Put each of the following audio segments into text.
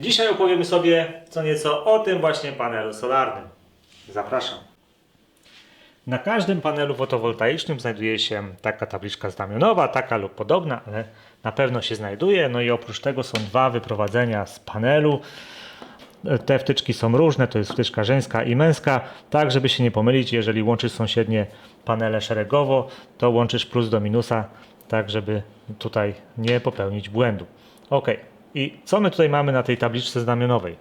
Dzisiaj opowiemy sobie co nieco o tym właśnie panelu solarnym. Zapraszam. Na każdym panelu fotowoltaicznym znajduje się taka tabliczka znamionowa, taka lub podobna, ale na pewno się znajduje. No i oprócz tego są dwa wyprowadzenia z panelu. Te wtyczki są różne, to jest wtyczka żeńska i męska, tak żeby się nie pomylić, jeżeli łączysz sąsiednie panele szeregowo, to łączysz plus do minusa, tak żeby tutaj nie popełnić błędu. Ok, i co my tutaj mamy na tej tabliczce znamionowej?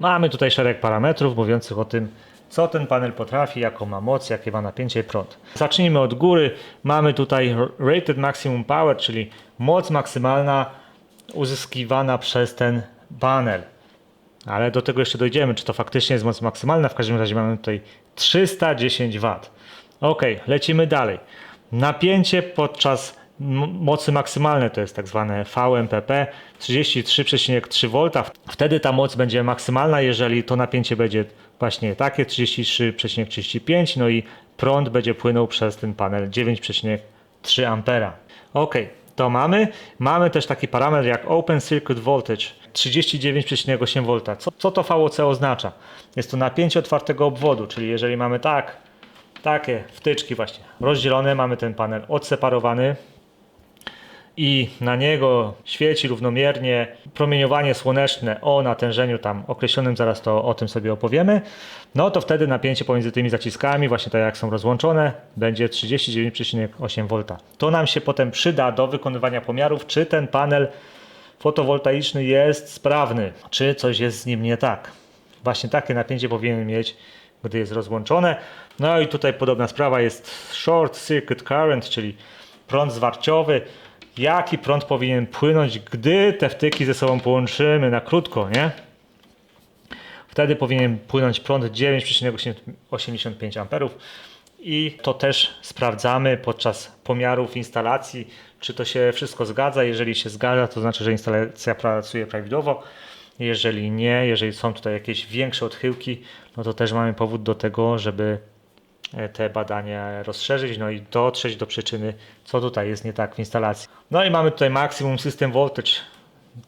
Mamy tutaj szereg parametrów mówiących o tym, co ten panel potrafi, jaką ma moc, jakie ma napięcie i prąd. Zacznijmy od góry. Mamy tutaj rated maximum power, czyli moc maksymalna uzyskiwana przez ten panel. Ale do tego jeszcze dojdziemy, czy to faktycznie jest moc maksymalna. W każdym razie mamy tutaj 310 W. Ok, lecimy dalej. Napięcie podczas mocy maksymalnej to jest tak zwane VMPP 33,3 V. Wtedy ta moc będzie maksymalna, jeżeli to napięcie będzie właśnie takie 33,35 no i prąd będzie płynął przez ten panel 9,3 ampera. Ok, to mamy. Mamy też taki parametr jak Open Circuit Voltage 39,8 V. Co, co to VOC oznacza? Jest to napięcie otwartego obwodu, czyli jeżeli mamy tak, takie wtyczki właśnie rozdzielone, mamy ten panel odseparowany i na niego świeci równomiernie promieniowanie słoneczne o natężeniu tam określonym, zaraz to o tym sobie opowiemy, no to wtedy napięcie pomiędzy tymi zaciskami, właśnie tak jak są rozłączone, będzie 39,8 V. To nam się potem przyda do wykonywania pomiarów, czy ten panel fotowoltaiczny jest sprawny, czy coś jest z nim nie tak. Właśnie takie napięcie powinien mieć, gdy jest rozłączone. No i tutaj podobna sprawa jest short circuit current, czyli prąd zwarciowy. Jaki prąd powinien płynąć, gdy te wtyki ze sobą połączymy na krótko, nie? Wtedy powinien płynąć prąd 9,85 A i to też sprawdzamy podczas pomiarów instalacji, czy to się wszystko zgadza. Jeżeli się zgadza, to znaczy, że instalacja pracuje prawidłowo. Jeżeli nie, jeżeli są tutaj jakieś większe odchyłki, no to też mamy powód do tego, żeby te badania rozszerzyć, no i dotrzeć do przyczyny, co tutaj jest nie tak w instalacji. No i mamy tutaj maksimum system voltage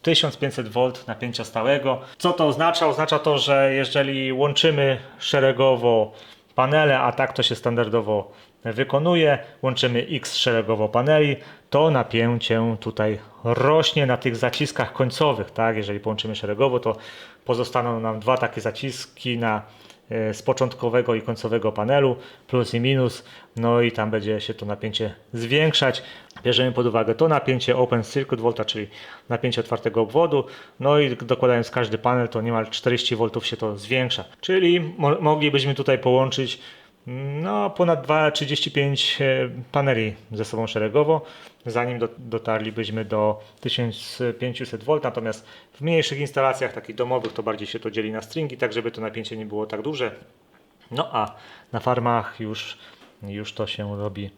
1500 V napięcia stałego. Co to oznacza? Oznacza to, że jeżeli łączymy szeregowo panele, a tak to się standardowo wykonuje, łączymy X szeregowo paneli, to napięcie tutaj rośnie na tych zaciskach końcowych. Tak? Jeżeli połączymy szeregowo, to pozostaną nam dwa takie zaciski na e, z początkowego i końcowego panelu, plus i minus, no i tam będzie się to napięcie zwiększać. Bierzemy pod uwagę to napięcie Open Circuit Volta, czyli napięcie otwartego obwodu, no i dokładając każdy panel, to niemal 40 V się to zwiększa. Czyli mo moglibyśmy tutaj połączyć no, ponad 2,35 e, paneli ze sobą szeregowo, zanim do, dotarlibyśmy do 1500 V. Natomiast w mniejszych instalacjach, takich domowych, to bardziej się to dzieli na stringi, tak żeby to napięcie nie było tak duże. No a na farmach już, już to się robi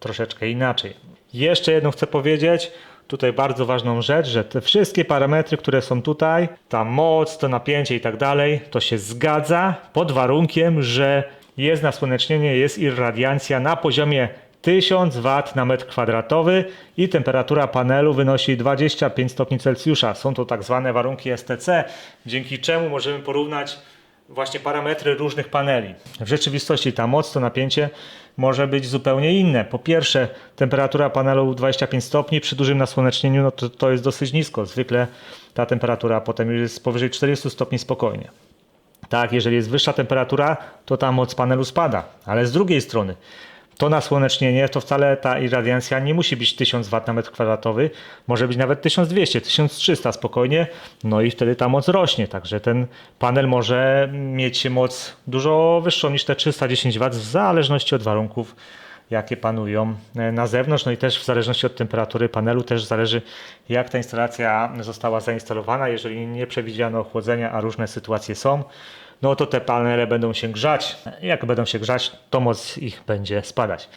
troszeczkę inaczej. Jeszcze jedno chcę powiedzieć. Tutaj bardzo ważną rzecz, że te wszystkie parametry, które są tutaj, ta moc, to napięcie i tak dalej, to się zgadza pod warunkiem, że jest nasłonecznienie, jest irradiancja na poziomie 1000 W na metr kwadratowy i temperatura panelu wynosi 25 stopni Celsjusza. Są to tak zwane warunki STC, dzięki czemu możemy porównać właśnie parametry różnych paneli. W rzeczywistości ta moc, to napięcie może być zupełnie inne. Po pierwsze, temperatura panelu 25 stopni przy dużym nasłonecznieniu no to, to jest dosyć nisko. Zwykle ta temperatura potem już jest powyżej 40 stopni spokojnie. Tak, jeżeli jest wyższa temperatura, to ta moc panelu spada, ale z drugiej strony to nasłonecznienie, to wcale ta irradiancja nie musi być 1000 W na metr kwadratowy, może być nawet 1200, 1300 spokojnie, no i wtedy ta moc rośnie, także ten panel może mieć moc dużo wyższą niż te 310 W w zależności od warunków jakie panują e, na zewnątrz, no i też w zależności od temperatury panelu też zależy jak ta instalacja została zainstalowana, jeżeli nie przewidziano ochłodzenia, a różne sytuacje są, no to te panele będą się grzać. Jak będą się grzać, to moc ich będzie spadać.